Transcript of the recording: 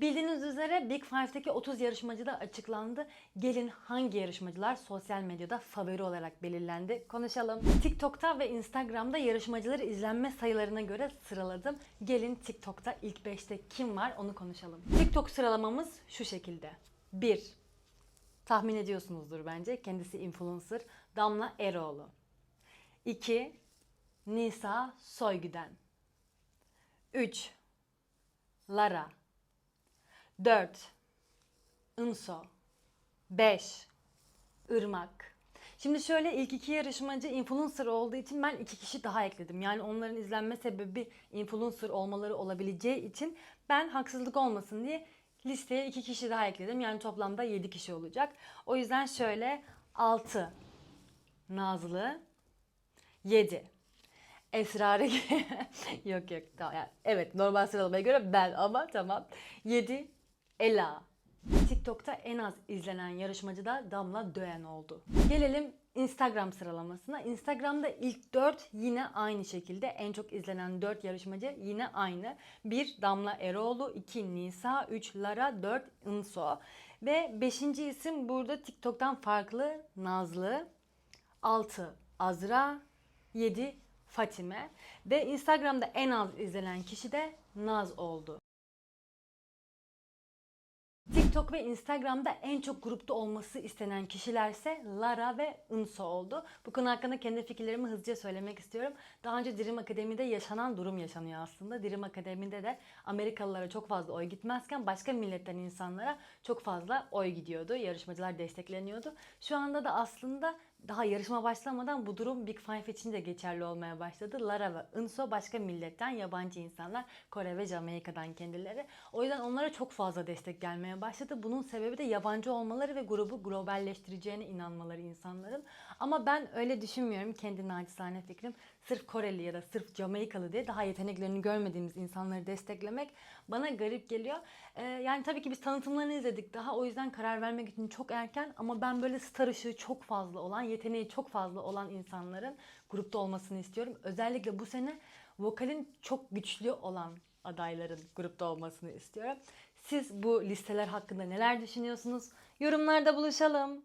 Bildiğiniz üzere Big Five'deki 30 yarışmacı da açıklandı. Gelin hangi yarışmacılar sosyal medyada favori olarak belirlendi? Konuşalım. TikTok'ta ve Instagram'da yarışmacıları izlenme sayılarına göre sıraladım. Gelin TikTok'ta ilk 5'te kim var onu konuşalım. TikTok sıralamamız şu şekilde. 1. Tahmin ediyorsunuzdur bence. Kendisi influencer. Damla Eroğlu. 2. Nisa Soygüden. 3. Lara 4. Inso 5. Irmak Şimdi şöyle ilk iki yarışmacı influencer olduğu için ben iki kişi daha ekledim. Yani onların izlenme sebebi influencer olmaları olabileceği için ben haksızlık olmasın diye listeye iki kişi daha ekledim. Yani toplamda 7 kişi olacak. O yüzden şöyle 6 Nazlı 7 Esrar'ı yok yok tamam yani, evet normal sıralamaya göre ben ama tamam 7 Ela TikTok'ta en az izlenen yarışmacı da Damla Döğen oldu. Gelelim Instagram sıralamasına. Instagram'da ilk 4 yine aynı şekilde. En çok izlenen 4 yarışmacı yine aynı. 1 Damla Eroğlu, 2 Nisa, 3 Lara, 4 Inso. Ve 5. isim burada TikTok'tan farklı Nazlı, 6 Azra, 7 Fatime ve Instagram'da en az izlenen kişi de Naz oldu. TikTok ve Instagram'da en çok grupta olması istenen kişilerse Lara ve Unso oldu. Bu konu hakkında kendi fikirlerimi hızlıca söylemek istiyorum. Daha önce Dirim Akademi'de yaşanan durum yaşanıyor aslında. Dirim Akademi'de de Amerikalılara çok fazla oy gitmezken başka milletten insanlara çok fazla oy gidiyordu. Yarışmacılar destekleniyordu. Şu anda da aslında daha yarışma başlamadan bu durum Big Five için de geçerli olmaya başladı. Lara ve Unso başka milletten yabancı insanlar. Kore ve Jamaika'dan kendileri. O yüzden onlara çok fazla destek gelmeye başladı. Bunun sebebi de yabancı olmaları ve grubu globalleştireceğine inanmaları insanların. Ama ben öyle düşünmüyorum. Kendi naçizane fikrim. Sırf Koreli ya da sırf Jamaikalı diye daha yeteneklerini görmediğimiz insanları desteklemek bana garip geliyor. Ee, yani tabii ki biz tanıtımlarını izledik daha. O yüzden karar vermek için çok erken. Ama ben böyle star ışığı çok fazla olan, yeteneği çok fazla olan insanların grupta olmasını istiyorum. Özellikle bu sene vokalin çok güçlü olan adayların grupta olmasını istiyorum. Siz bu listeler hakkında neler düşünüyorsunuz? Yorumlarda buluşalım.